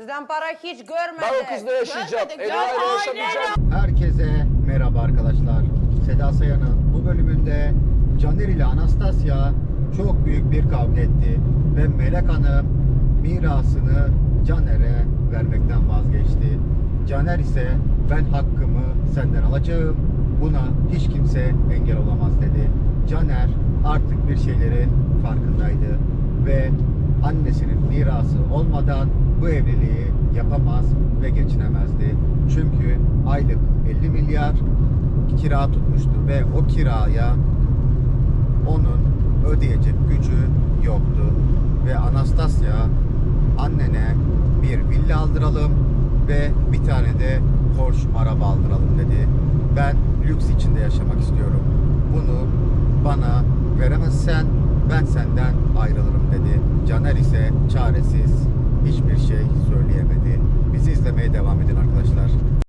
Sizden para hiç görmedik. Ben o kızla yaşayacağım. Yaşamayacağım. Herkese merhaba arkadaşlar. Seda Sayan'ın bu bölümünde Caner ile Anastasia çok büyük bir kavga etti ve Melek Hanım mirasını Caner'e vermekten vazgeçti. Caner ise ben hakkımı senden alacağım. Buna hiç kimse engel olamaz dedi. Caner artık bir şeylerin farkındaydı annesinin mirası olmadan bu evliliği yapamaz ve geçinemezdi. Çünkü aylık 50 milyar kira tutmuştu ve o kiraya onun ödeyecek gücü yoktu. Ve Anastasia annene bir villa aldıralım ve bir tane de Porsche araba aldıralım dedi. Ben lüks içinde yaşamak istiyorum. Veremezsen ben senden ayrılırım dedi. Caner ise çaresiz hiçbir şey söyleyemedi. Bizi izlemeye devam edin arkadaşlar.